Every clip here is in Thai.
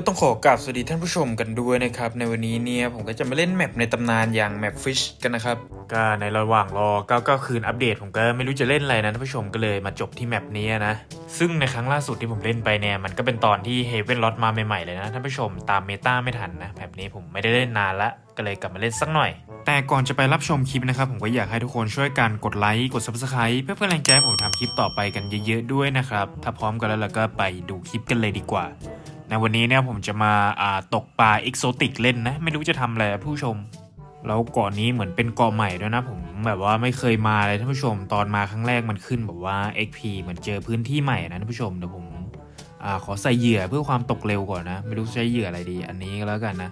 ก็ต้องขอกราบสวัสดีท่านผู้ชมกันด้วยนะครับ ในวันนี้เนี่ยผมก็จะมาเล่นแมปในตำนานอย่างแมปฟิชกันนะครับก็ในระหว่างรอ99คืนอัปเดตผมก็ไม่รู้จะเล่นอะไรนะท่านผู้ชมก็เลยมาจบที่แมปนี้นะ ซึ่งในครั้งล่าสุดที่ผมเล่นไปเนี่ยมันก็เป็นตอนที่เฮเวนลอตมาใหม่ๆเลยนะท่านผู้ชมตามเมตาไม่ทันนะแมปนี้ผมไม่ได้เล่นนานละก็เลยกลับมาเล่นสักหน่อย แต่ก่อนจะไปรับชมคลิปนะครับ ผมก็อยากให้ทุกคนช่วยกันกดไลค์ กด subscribe เพื่อเป็นแรงใจให้ผมทำคลิปต่อไปกันเยอะๆด้วยนะครับ ถ้าพร้อมกันแล้วเราก็ไปดูคลิปกันเลยดีกว่า ในวันนี้เนี่ยผมจะมาอ่าตกปลาเอกโซติกเล่นนะ ไม่รู้จะทำอะไรผู้ชม แล้วเกาะนี้เหมือนเป็นเกาะใหม่ด้วยนะ ผมแบบว่าไม่เคยมาเลยท่านผู้ชม ตอนมาครั้งแรกมันขึ้นแบบว่า XP เหมือนเจอพื้นที่ใหม่นะท่านผู้ชมเดี๋ยวผมอ่าขอใส่เหยื่อเพื่อความตกเร็วก่อนนะ ไม่รู้ใช้เหยื่ออะไรดี อันนี้ก็แล้วกันนะ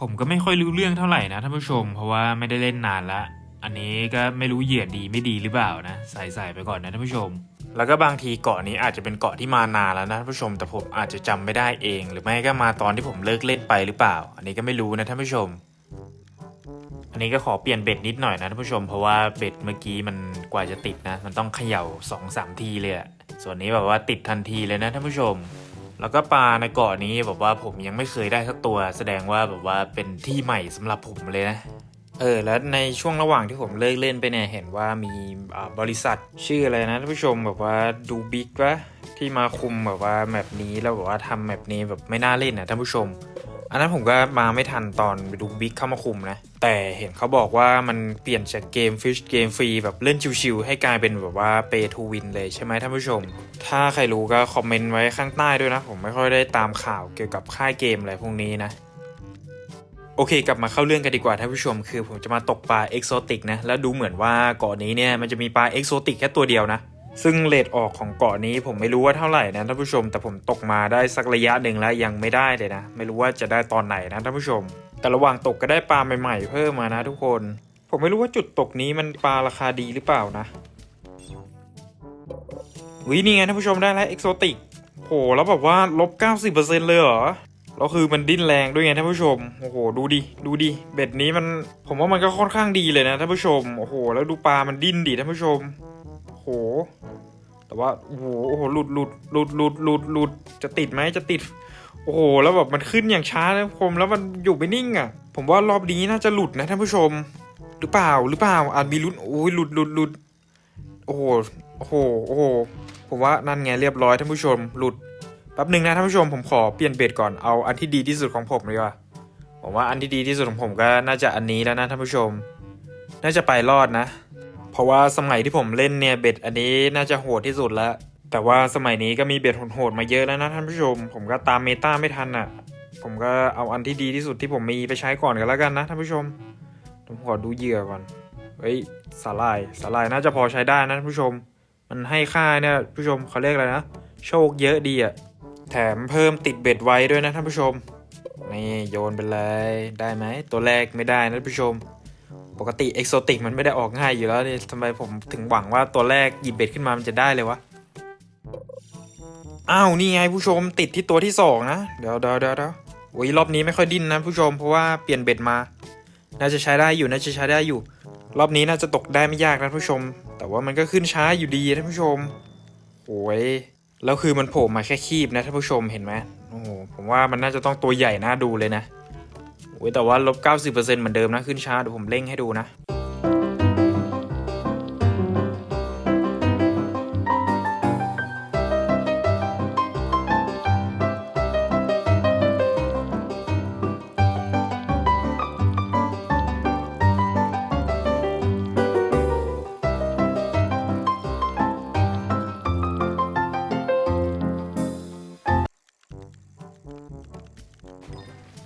ผมก็ไม่ค่อยรู้เรื่องเท่าไหร่นะท่านผู้ชม เพราะว่าไม่ได้เล่นนานละอันนี้ก็ไม่รู้เหยื่อดีไม่ดีหรือเปล่านะ ใส่ใส่ไปก่อนนะท่านผู้ชม แล้วก็บางทีเกาะนี้อาจจะเป็นเกาะที่มานานแล้วนะท่านผู้ชมแต่ผมอาจจะจำไม่ได้เอง หรือไม่ก็มาตอนที่ผมเลิกเล่นไปหรือเปล่า อันนี้ก็ไม่รู้นะท่านผู้ชม อันนี้ก็ขอเปลี่ยนเบ็ดนิดหน่อยนะท่านผู้ชม เพราะว่าเบ็ดเมื่อกี้มันกว่าจะติดนะ มันต้องเขย่า2อสามทีเลยอะส่วนนี้แบบว่าติดทันทีเลยนะท่านผู้ชม แล้วก็ปลาในเกาะนี้แบบว่าผมยังไม่เคยได้สักตัว แสดงว่าแบบว่าเป็นที่ใหม่สำหรับผมเลยนะ เออแล้วในช่วงระหว่างที่ผมเลิกเล่นไปเนี่ยเห็นว่ามีบริษัทชื่ออะไรนะท่านผู้ชมแบบว่าดูบิ๊กวะที่มาคุมแบบว่าแมปนี้แล้วแบบว่าทำแมปนี้แบบไม่น่าเล่นนะท่านผู้ชม อันนั้นผมก็มาไม่ทันตอนดูบิ๊กเข้ามาคุมนะ แต่เห็นเขาบอกว่ามันเปลี่ยนจากเกมฟิชเกมฟรีแบบเล่นชิวๆให้กลายเป็นแบบว่าเปทูวินเลยใช่ไหมท่านผู้ชม ถ้าใครรู้ก็คอมเมนต์ไว้ข้างใต้ด้วยนะ ผมไม่ค่อยได้ตามข่าวเกี่ยวกับค่ายเกมอะไรพวกนี้นะ โอเค กลับมาเข้าเรื่องกันดีกว่าท่านผู้ชม คือผมจะมาตกปลาเอกโซติกนะ แล้วดูเหมือนว่าเกาะนี้เนี่ยมันจะมีปลาเอกโซติกแค่ตัวเดียวนะ ซึ่งเลทออกของเกาะนี้ผมไม่รู้ว่าเท่าไหร่นะท่านผู้ชม แต่ผมตกมาได้สักระยะหนึ่งแล้วยังไม่ได้เลยนะ ไม่รู้ว่าจะได้ตอนไหนนะท่านผู้ชม แต่ระหว่างตกก็ได้ปลาใหม่ๆเพิ่มมานะทุกคน ผมไม่รู้ว่าจุดตกนี้มันปลาราคาดีหรือเปล่านะวินี่ไงท่านผู้ชมได้แล้วเอกโซติกโหแล้วแบบว่าลบ90%เลยเหรอ แล้วคือมันดิ้นแรงด้วยไงท่านผู้ชม โอ้โห ดูดิ ดูดิ เบ็ดนี้มัน ผมว่ามันก็ค่อนข้างดีเลยนะท่านผู้ชม โอ้โห แล้วดูปลามันดิ้นดิท่านผู้ชม โอ้โห แต่ว่า โอ้โห โอ้โห หลุดหลุดหลุดหลุดหลุดหลุด จะติดไหมจะติด โอ้โห แล้วแบบมันขึ้นอย่างช้านะผม แล้วมันอยู่ไม่นิ่งอะ ผมว่ารอบนี้น่าจะหลุดนะท่านผู้ชม หรือเปล่า หรือเปล่า อาจมีลุ้น โอ้ย หลุดหลุดหลุด โอ้โห โอ้โห โอ้โห ผมว่านั่นไงเรียบร้อยท่านผู้ชม หลุด แป๊บหนึ่งนะท่านผู้ชมผมขอเปลี่ยนเบ็ดก่อนเอาอันที่ดีที่สุดของผมดีกว่าผมว่าอันที่ดีที่สุดของผมก็น่าจะอันนี้แล้วนะท่านผู้ชม น่าจะไปรอดนะ เพราะว่าสมัยที่ผมเล่นเนี่ยเบ็ดอันนี้น่าจะโหดที่สุดแล้วแต่ว่าสมัยนี้ก็มีเบ็ดโหดๆมาเยอะแล้วนะท่านผู้ชม ผมก็ตามเมตาไม่ทันอะ ผมก็เอาอันที่ดีที่สุดที่ผมมีไปใช้ก่อนกันแล้วกันนะท่านผู้ชมผมขอดูเหยื่อก่อนเฮ้ยสาลายสาลายน่าจะพอใช้ได้นะท่านผู้ชม มันให้ค่าเนี่ยผู้ชมเขาเรียกอะไรนะโชคเยอะดีอะ แถมเพิ่มติดเบ็ดไว้ด้วยนะท่านผู้ชม นี่โยนไปเลยได้ไหมตัวแรกไม่ได้นะท่านผู้ชม ปกติเอกโซติกมันไม่ได้ออกง่ายอยู่แล้วนี่ทำไมผมถึงหวังว่าตัวแรกหยิบเบ็ดขึ้นมามันจะได้เลยวะอ้าวนี่ไงผู้ชมติดที่ตัวที่สองนะเดี๋ยวเดี๋ยวเดี๋ยวโอ้ยรอบนี้ไม่ค่อยดิ้นนะผู้ชมเพราะว่าเปลี่ยนเบ็ดมา น่าจะใช้ได้อยู่น่าจะใช้ได้อยู่ รอบนี้น่าจะตกได้ไม่ยากนะผู้ชม แต่ว่ามันก็ขึ้นช้าอยู่ดีท่านผู้ชมโอ้ย แล้วคือมันโผล่มาแค่คีบนะท่านผู้ชมเห็นไหมโอ้โหผมว่ามันน่าจะต้องตัวใหญ่น่าดูเลยนะโอ้ยแต่ว่าลบ90%เหมือนเดิมนะขึ้นช้าเดี๋ยวผมเร่งให้ดูนะ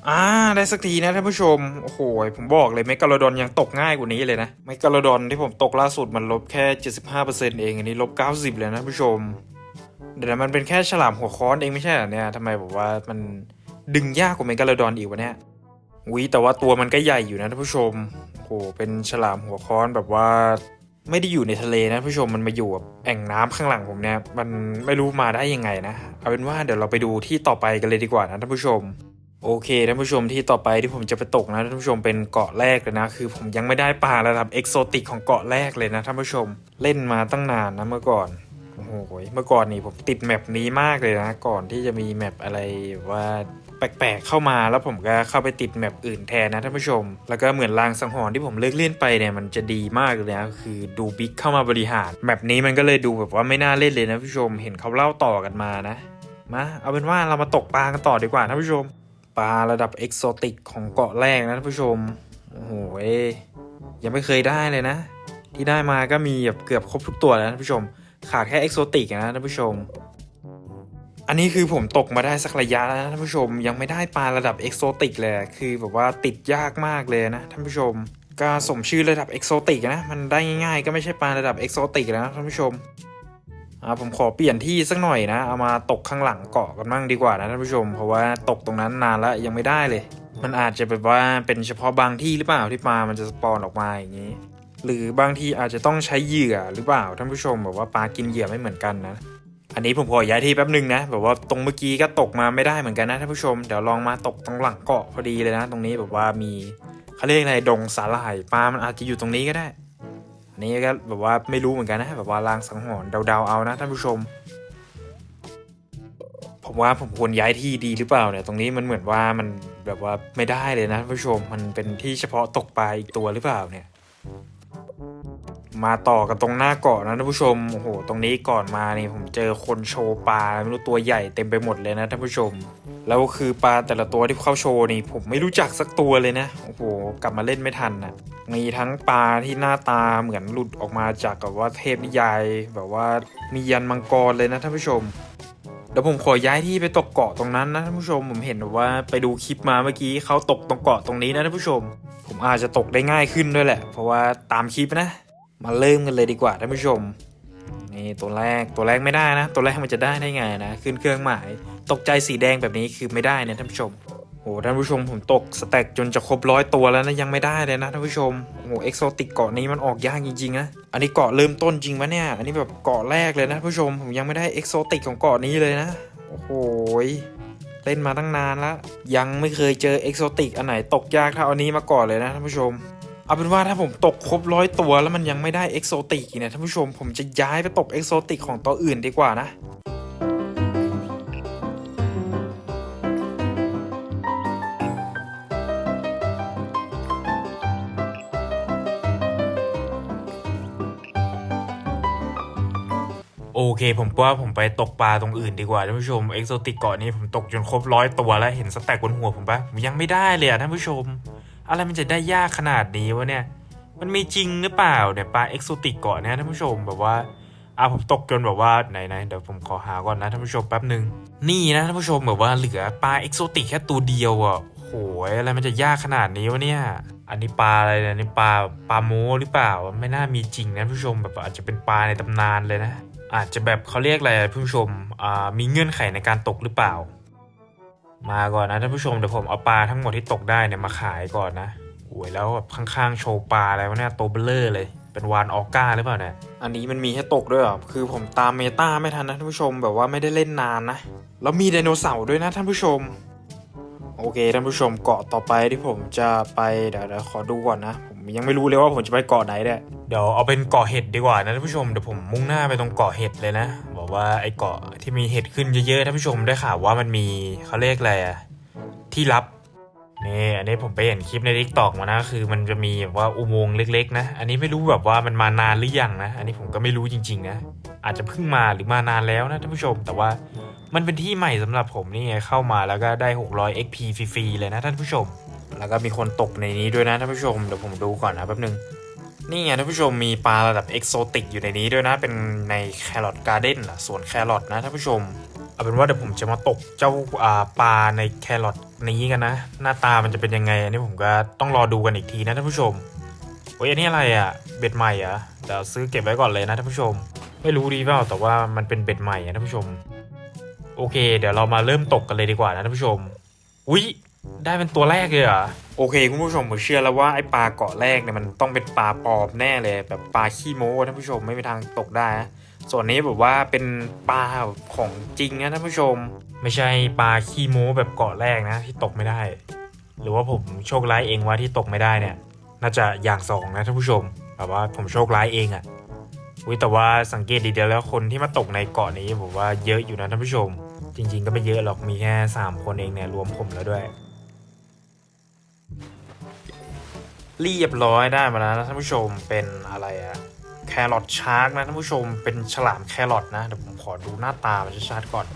อ่าได้สักทีนะท่านผู้ชม โอ้โห ผมบอกเลยเมกาโลดอนยังตกง่ายกว่านี้เลยนะเมกาโลดอนที่ผมตกล่าสุดมันลบแค่ 75%เอง อันนี้ลบ 90 เลยนะท่านผู้ชม เดี๋ยวนะมันเป็นแค่ฉลามหัวค้อนเองไม่ใช่เหรอเนี่ยทำไมบอกว่ามันดึงยากกว่าเมกาโลดอนอีกวะเนี่ยวิแต่ว่าตัวมันก็ใหญ่อยู่นะท่านผู้ชม โอ้โห เป็นฉลามหัวค้อนแบบว่า ไม่ได้อยู่ในทะเลนะท่านผู้ชมมันมาอยู่แบบแอ่งน้ำข้างหลังผมเนี่ย มันไม่รู้มาได้ยังไงนะ เอาเป็นว่าเดี๋ยวเราไปดูที่ต่อไปกันเลยดีกว่านะท่านผู้ชม โอเคท่านผู้ชมที่ต่อไปที่ผมจะไปตกนะท่านผู้ชมเป็นเกาะแรกเลยนะ คือผมยังไม่ได้ปลาระดับเอกโซติกของเกาะแรกเลยนะท่านผู้ชมเล่นมาตั้งนานนะเมื่อก่อนโอ้โหเมื่อก่อนนี่ผมติดแมปนี้มากเลยนะ ก่อนที่จะมีแมปอะไรว่าแปลกๆเข้ามาแล้วผมก็เข้าไปติดแมปอื่นแทนนะท่านผู้ชม แล้วก็เหมือนลางสังหรณ์ที่ผมเลิกเล่นไปเนี่ยมันจะดีมากเลยนะคือดูบิ๊กเข้ามาบริหารแมปนี้มันก็เลยดูแบบว่าไม่น่าเล่นเลยนะท่านผู้ชมเห็นเขาเล่าต่อกันมานะมาเอาเป็นว่าเรามาตกปลากันต่อดีกว่าท่านผู้ชม ปลาระดับเอกโซติกของเกาะแรกนะท่านผู้ชม โอ้โหเอ้ยยังไม่เคยได้เลยนะ ที่ได้มาก็มีแบบเกือบครบทุกตัวแล้วนะท่านผู้ชม ขาดแค่เอกโซติกนะท่านผู้ชม อันนี้คือผมตกมาได้สักระยะแล้วนะท่านผู้ชม ยังไม่ได้ปลาระดับเอกโซติกเลยคือแบบว่าติดยากมากเลยนะท่านผู้ชมก็สมชื่อระดับเอกโซติกนะ มันได้ง่ายๆ ก็ไม่ใช่ปลาระดับเอกโซติกแล้วนะท่านผู้ชม อ่าผมขอเปลี่ยนที่สักหน่อยนะ เอามาตกข้างหลังเกาะกันบ้างดีกว่านะท่านผู้ชม เพราะว่าตกตรงนั้นนานแล้วยังไม่ได้เลย มันอาจจะแบบว่าเป็นเฉพาะบางที่หรือเปล่าที่ปลามันจะสปอนออกมาอย่างนี้ หรือบางทีอาจจะต้องใช้เหยื่อหรือเปล่าท่านผู้ชมแบบว่าปลากินเหยื่อไม่เหมือนกันนะอันนี้ผมขอย้ายที่แป๊บนึงนะแบบว่าตรงเมื่อกี้ก็ตกมาไม่ได้เหมือนกันนะท่านผู้ชมเดี๋ยวลองมาตกตรงหลังเกาะพอดีเลยนะ ตรงนี้แบบว่ามีเขาเรียกอะไรดงสาหร่ายปลามันอาจจะอยู่ตรงนี้ก็ได้ นี้ก็แบบว่าไม่รู้เหมือนกันนะ แบบว่าลางสังหรณ์เดาๆเอานะท่านผู้ชม ผมว่าผมควรย้ายที่ดีหรือเปล่าเนี่ยตรงนี้มันเหมือนว่ามันแบบว่าไม่ได้เลยนะท่านผู้ชมมันเป็นที่เฉพาะตกปลาอีกตัวหรือเปล่าเนี่ย มาต่อกันตรงหน้าเกาะนะท่านผู้ชมโอ้โหตรงนี้ก่อนมานี่ผมเจอคนโชว์ปลาไม่รู้ตัวใหญ่เต็มไปหมดเลยนะท่านผู้ชมแล้วคือปลาแต่ละตัวที่เข้าโชว์นี่ผมไม่รู้จักสักตัวเลยนะโอ้โหกลับมาเล่นไม่ทันนะ มีทั้งปลาที่หน้าตาเหมือนหลุดออกมาจากแบบว่าเทพนิยาย แบบว่ามียันมังกรเลยนะท่านผู้ชมเดี๋ยวผมขอย้ายที่ไปตกเกาะตรงนั้นนะท่านผู้ชมผมเห็นว่าไปดูคลิปมาเมื่อกี้เขาตกตรงเกาะตรงนี้นะท่านผู้ชม ผมอาจจะตกได้ง่ายขึ้นด้วยแหละ เพราะว่าตามคลิปนะ มาเริ่มกันเลยดีกว่าท่านผู้ชมนี่ตัวแรกตัวแรกไม่ได้นะ ตัวแรกมันจะได้ได้ไงนะ ขึ้นเครื่องหมาย ตกใจสีแดงแบบนี้คือไม่ได้นะท่านผู้ชม โอ้ท่านผู้ชมผมตกสแต็กจนจะครบร้อยตัวแล้วนะยังไม่ได้เลยนะท่านผู้ชมโอ้โหเอ็กโซติกเกาะนี้มันออกยากจริงๆนะอันนี้เกาะเริ่มต้นจริงปะเนี่ย อันนี้แบบเกาะแรกเลยนะท่านผู้ชมผมยังไม่ได้เอ็กโซติกของเกาะนี้เลยนะโอ้โหเล่นมาตั้งนานแล้วยังไม่เคยเจอเอ็กโซติกอันไหนตกยากเท่าอันนี้มาก่อนเลยนะท่านผู้ชมเอาเป็นว่าถ้าผมตกครบร้อยตัวแล้วมันยังไม่ได้เอ็กโซติกเนี่ยท่านผู้ชมผมจะย้ายไปตกเอ็กโซติกของตัวอื่นดีกว่านะ โอเค ผมว่าผมไปตกปลาตรงอื่นดีกว่าท่านผู้ชมเอ็กโซติกเกาะนี้ผมตกจนครบร้อยตัวแล้วเห็นสแต็กบนหัวผมปะผมยังไม่ได้เลยอะท่านผู้ชม อะไรมันจะได้ยากขนาดนี้วะเนี่ย มันมีจริงหรือเปล่าเนี่ยปลาเอ็กโซติกเกาะเนี่ยท่านผู้ชมแบบว่าอ่าผมตกจนแบบว่าไหนไหนเดี๋ยวผมขอหาก่อนนะท่านผู้ชมแป๊บหนึ่งนี่นะท่านผู้ชมแบบว่าเหลือปลาเอ็กโซติกแค่ตัวเดียวอะโหยอะไรมันจะยากขนาดนี้วะเนี่ย อันนี้ปลาอะไรเนี่ยนี่ปลาปลาโมหรือเปล่า ไม่น่ามีจริงนะท่านผู้ชมแบบอาจจะเป็นปลาในตำนานเลยนะ อาจจะแบบเขาเรียกอะไรท่านผู้ชมมีเงื่อนไขในการตกหรือเปล่า มาก่อนนะท่านผู้ชมเดี๋ยวผมเอาปลาทั้งหมดที่ตกได้เนี่ยมาขายก่อนนะโอ้ยแล้วแบบข้างๆโชว์ปลาอะไรวะเนี่ยโตเบลเลอร์เลยเป็นวานออก้าหรือเปล่าเนี่ยอันนี้มันมีให้ตกด้วยเหรอคือผมตามเมตาไม่ทันนะท่านผู้ชมแบบว่าไม่ได้เล่นนานนะแล้วมีไดโนเสาร์ด้วยนะท่านผู้ชมโอเคท่านผู้ชมเกาะต่อไปที่ผมจะไปเดี๋ยวเดี๋ยวขอดูก่อนนะ ผม ยังไม่รู้เลยว่าผมจะไปเกาะไหนเนี่ยเดี๋ยวเอาเป็นเกาะเห็ดดีกว่านะท่านผู้ชมเดี๋ยวผมมุ่งหน้าไปตรงเกาะเห็ดเลยนะ บอกว่าไอ้เกาะที่มีเห็ดขึ้นเยอะๆท่านผู้ชมได้ข่าวว่ามันมีเขาเรียกอะไรอะที่ลับนี่อันนี้ผมไปเห็นคลิปในทิกตอกมานะคือ มันจะมีแบบว่าอุโมงค์เล็ก ๆ นะ อันนี้ไม่รู้แบบว่ามันมานานหรือยังนะ อันนี้ผมก็ไม่รู้จริง ๆ นะ อาจจะเพิ่งมาหรือมานานแล้วนะท่านผู้ชม แต่ว่ามันเป็นที่ใหม่สำหรับผมนี่ไงเข้ามาแล้วก็ได้ 600 XP ฟรีๆเลยนะท่านผู้ชม แล้วก็มีคนตกในนี้ด้วยนะท่านผู้ชมเดี๋ยวผมดูก่อนนะแป๊บนึงนี่ไงท่านผู้ชมมีปลาระดับเอกโซติกอยู่ในนี้ด้วยนะ เป็นในแครอทการ์เด้นสวนแครอทนะท่านผู้ชมเอาเป็นว่าเดี๋ยวผมจะมาตกเจ้าาปลาในแครอทนี้กันนะ หน้าตามันจะเป็นยังไงอันนี้ผมก็ต้องรอดูกันอีกทีนะท่านผู้ชมโอ้ยอันนี้อะไรอะเบ็ดใหม่เหรอะเดี๋ยวซื้อเก็บไว้ก่อนเลยนะท่านผู้ชม ไม่รู้ดีเปล่าแต่ว่ามันเป็นเบ็ดใหม่อะท่านผู้ชม โอเค เดี๋ยวเรามาเริ่มตกกันเลยดีกว่านะท่านผู้ชมอุ๊ย ได้เป็นตัวแรกเลยเหรอ โอเค คุณผู้ชมผมเชื่อแล้วว่าไอ้ปลาเกาะแรกเนี่ยมันต้องเป็นปลาปลอมแน่เลย แบบปลาขี้โม้ท่านผู้ชมไม่มีทางตกได้นะส่วนนี้แบบว่าเป็นปลาของจริงนะท่านผู้ชม ไม่ใช่ปลาขี้โม้แบบเกาะแรกนะที่ตกไม่ได้ หรือว่าผมโชคร้ายเองว่าที่ตกไม่ได้เนี่ย น่าจะอย่างสองนะท่านผู้ชมแบบว่าผมโชคร้ายเองอะอุ้ยแต่ว่าสังเกตดีๆแล้วคนที่มาตกในเกาะนี้ผมว่าเยอะอยู่นะท่านผู้ชม จริง ๆ ก็ไม่เยอะหรอกมีแค่สามคนเองเนี่ยรวมผมแล้วด้วย เรียบร้อยได้มาแล้วนะท่านผู้ชมเป็นอะไรอะแครอทชาร์กนะท่านผู้ชมเป็นฉลามแครอทนะเดี๋ยวผมขอดูหน้าตามันชัดๆก่อน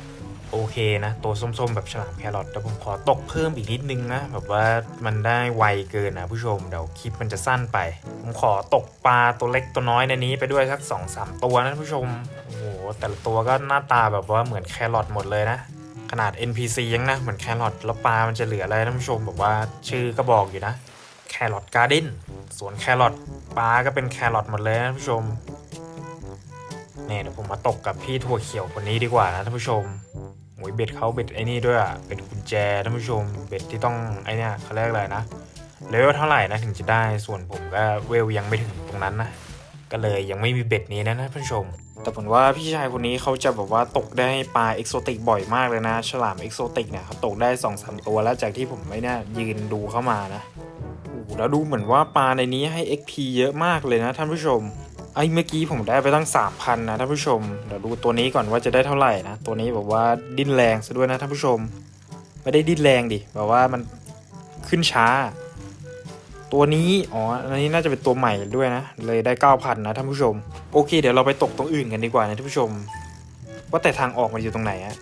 โอเคนะ ตัวส้มๆ แบบฉลามแครอทแต่ผมขอตกเพิ่มอีกนิดนึงนะ แบบว่ามันได้ไวเกินนะผู้ชม เดี๋ยวคลิปมันจะสั้นไป ผมขอตกปลาตัวเล็กตัวน้อยในนี้ไปด้วยสัก2อสามตัวนะท่านผู้ชม โอ้โห แต่ละตัวก็หน้าตาแบบว่าเหมือนแครอทหมดเลยนะ ขนาด NPC ยังนะ เหมือนแครอทแล้วปลามันจะเหลืออะไรท่านผู้ชม แบบว่าชื่อก็บอกอยู่นะ แครอทการ์เด้นสวนแครอทปลาก็เป็นแครอทหมดเลยนะท่านผู้ชมเนี่ยเดี๋ยวผมมาตกกับพี่ถั่วเขียวคนนี้ดีกว่านะท่านผู้ชมโอ้ยเบ็ดเขาเบ็ดไอ้นี่ด้วยอะเบ็ดกุญแจท่านผู้ชมเบ็ดที่ต้องไอ้เนี่ยเขาเรียกอะไรนะเลเวลเท่าไหร่นะถึงจะได้ส่วนผมก็เวลยังไม่ถึงตรงนั้นนะก็เลยยังไม่มีเบ็ดนี้นะท่านผู้ชม แต่ผมว่าพี่ชายคนนี้เขาจะแบบว่าตกได้ปลาเอกโซติกบ่อยมากเลยนะ ฉลามเอกโซติกเนี่ยเขาตกได้2อสตัวแล้วจากที่ผมไม่เนี่ยยืนดูเข้ามานะ แล้วดูเหมือนว่าปลาในนี้ให้ XP เยอะมากเลยนะท่านผู้ชมไอ้เมื่อกี้ผมได้ไปตั้ง 3,000 นะท่านผู้ชม เดี๋ยวดูตัวนี้ก่อนว่าจะได้เท่าไหร่นะ ตัวนี้แบบว่าดิ้นแรงซะด้วยนะท่านผู้ชม ไม่ได้ดิ้นแรงดิแบบว่ามันขึ้นช้า ตัวนี้อ๋ออันนี้น่าจะเป็นตัวใหม่ด้วยนะ เลยได้ 9,000 นะท่านผู้ชม โอเค เดี๋ยวเราไปตกตรงอื่นกันดีกว่านะท่านผู้ชม ว่าแต่ทางออกมันอยู่ตรงไหนอะ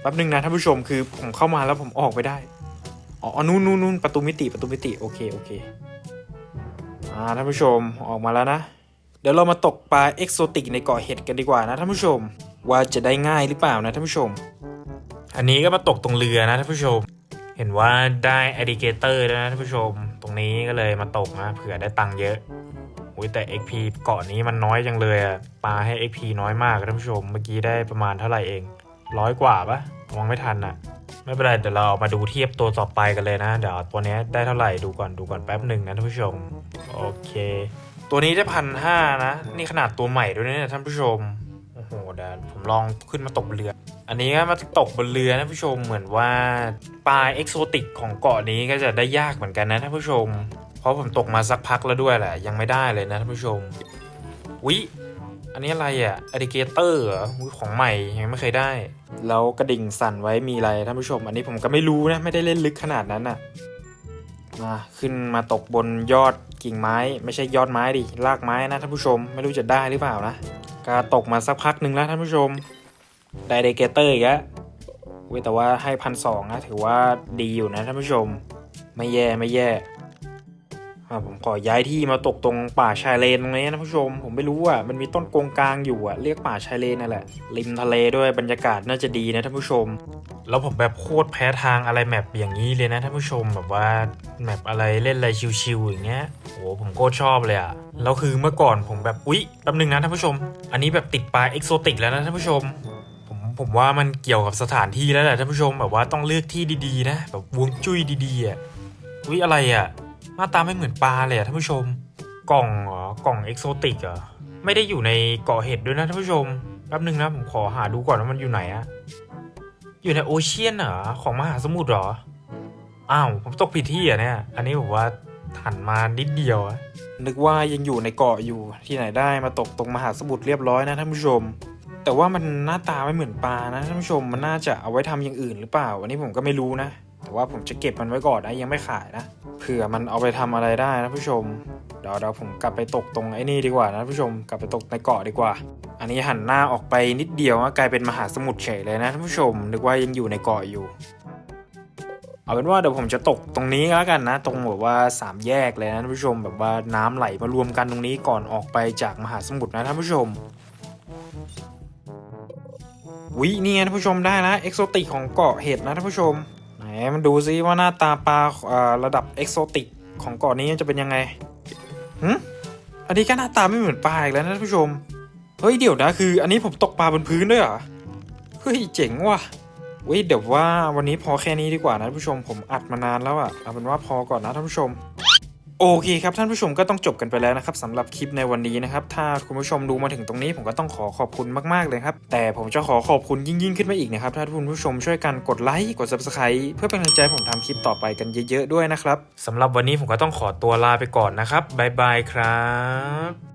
แป๊บนึงนะท่านผู้ชมคือผมเข้ามาแล้วผมออกไปได้ อ๋อนู่นนู่นนู่นประตูมิติประตูมิติโอเคโอเคอ่าท่านผู้ชมออกมาแล้วนะ เดี๋ยวเรามาตกปลาเอกโซติกในเกาะเห็ดกันดีกว่านะท่านผู้ชม ว่าจะได้ง่ายหรือเปล่านะท่านผู้ชม อันนี้ก็มาตกตรงเรือนะท่านผู้ชม เห็นว่าได้อดิเกเตอร์ด้วนะท่านผู้ชม ตรงนี้ก็เลยมาตกนะเผื่อได้ตังค์เยอะอุ้ยแต่ XP เกาะนี้มันน้อยจังเลยอะปลาให้ XP น้อยมากท่านผู้ชม เมื่อกี้ได้ประมาณเท่าไหร่เองร้อยกว่าปะมองไม่ทันอะ ไม่เป็นไรเดี๋ยวเรามาดูเทียบตัวต่อไปกันเลยนะ เดี๋ยวตัวนี้ได้เท่าไหร่ดูก่อนดูก่อนแป๊บหนึ่งนะท่านผู้ชม โอเค ตัวนี้ได้พันห้านะ นี่ขนาดตัวใหม่ด้วยนะเนี่ยท่านผู้ชมโอ้โหเดี๋ยวผมลองขึ้นมาตกเรือ อันนี้ก็มาตกบนเรือนะท่านผู้ชมเหมือนว่าปลาเอกโซติกของเกาะนี้ก็จะได้ยากเหมือนกันนะท่านผู้ชม เพราะผมตกมาสักพักแล้วด้วยแหละ ยังไม่ได้เลยนะท่านผู้ชมวิ อันนี้อะไรอะอดิเกเตอร์เหรอของใหม่ยังไม่เคยได้ แล้วกระดิ่งสั่นไว้มีอะไรท่านผู้ชม อันนี้ผมก็ไม่รู้นะ ไม่ได้เล่นลึกขนาดนั้นอะมาขึ้นมาตกบนยอดกิ่งไม้ ไม่ใช่ยอดไม้ดิรากไม้นะท่านผู้ชม ไม่รู้จะได้หรือเปล่านะก็ตกมาสักพักหนึ่งแล้วท่านผู้ชมได้เดเกเตอร์อีกแล้วเว้แต่ว่าให้พันสองนะถือว่าดีอยู่นะท่านผู้ชม ไม่แย่ไม่แย่ อะผมขอย้ายที่มาตกตรงป่าชายเลนตรงนี้นะท่านผู้ชม ผมไม่รู้อะมันมีต้นกงกลางอยู่อะเรียกป่าชายเลนนั่นแหละริมทะเลด้วยบรรยากาศน่าจะดีนะท่านผู้ชม แล้วผมแบบโคตรแพ้ทางอะไรแมปอย่างนี้เลยนะท่านผู้ชมแบบว่าแมปอะไรเล่นอะไรชิวๆอย่างเงี้ยโอ้ผมโคตรชอบเลยอะแล้วคือเมื่อก่อนผมแบบอุ๊ยแป๊บนึงนะท่านผู้ชม อันนี้แบบติดปลาเอกโซติกแล้วนะท่านผู้ชมผมผมว่ามันเกี่ยวกับสถานที่แล้วแหละท่านผู้ชมแบบว่าต้องเลือกที่ดีๆ นะ แบบวงจุ้ยดีๆอะอุ๊ยอะไรอะ หน้าตาไม่เหมือนปลาเลยอะท่านผู้ชม กล่องเหรอกล่องเอกโซติกเหรอไม่ได้อยู่ในเกาะเห็ดด้วยนะท่านผู้ชมแป๊บนึงนะผมขอหาดูก่อนว่ามันอยู่ไหนอะอยู่ในโอเชียนเหรอของมหาสมุทรเหรออ้าวผมตกผิดที่อะเนี่ย อันนี้ผมว่าหันมานิดเดียวอะนึกว่ายังอยู่ในเกาะอยู่ที่ไหนได้มาตกตรงมหาสมุทรเรียบร้อยนะท่านผู้ชม แต่ว่ามันหน้าตาไม่เหมือนปลานะท่านผู้ชมมันน่าจะเอาไว้ทำอย่างอื่นหรือเปล่า อันนี้ผมก็ไม่รู้นะ ว่าผมจะเก็บมันไว้ก่อนนะยังไม่ขายนะเผื่อมันเอาไปทำอะไรได้นะผู้ชมเดี๋ยวเดี๋ยวผมกลับไปตกตรงไอ้นี่ดีกว่านะผู้ชมกลับไปตกในเกาะดีกว่า อันนี้หันหน้าออกไปนิดเดียวกลายเป็นมหาสมุทรเฉยเลยนะท่านผู้ชมนึกว่ายังอยู่ในเกาะอยู่เอาเป็นว่าเดี๋ยวผมจะตกตรงนี้แล้วกันนะ ตรงแบบว่าสามแยกเลยนะท่านผู้ชม แบบว่าน้ำไหลมารวมกันตรงนี้ก่อนออกไปจากมหาสมุทรนะท่านผู้ชมวิเนี่ไงท่านผู้ชมได้แล้วเอกโซติกของเกาะเห็ดนะท่านผู้ชม มันดูซิว่าหน้าตาปลาระดับเอกโซติกของเกาะนี้จะเป็นยังไงหึอันนี้ก็หน้าตาไม่เหมือนปลาอีกแล้วนะท่านผู้ชม เฮ้ยเดี๋ยวนะคือ อันนี้ผมตกปลาบนพื้นด้วยเหรอ เฮ้ยเจ๋งว่ะ เว้ยเดี๋ยวว่าวันนี้พอแค่นี้ดีกว่านะท่านผู้ชม ผมอัดมานานแล้วอะเอาเป็นว่าพอก่อนนะท่านผู้ชม โอเคครับท่านผู้ชมก็ต้องจบกันไปแล้วนะครับสำหรับคลิปในวันนี้นะครับถ้าคุณผู้ชมดูมาถึงตรงนี้ผมก็ต้องขอขอบคุณมากๆเลยครับแต่ผมจะขอขอบคุณยิ่งๆขึ้นไปอีกนะครับถ้าคุณผู้ชมช่วยกันกดไลค์กด subscribe เพื่อเป็นกำลังใจผมทำคลิปต่อไปกันเยอะ ๆ ด้วยนะครับสำหรับวันนี้ผมก็ต้องขอตัวลาไปก่อนนะครับบ๊ายบายครับ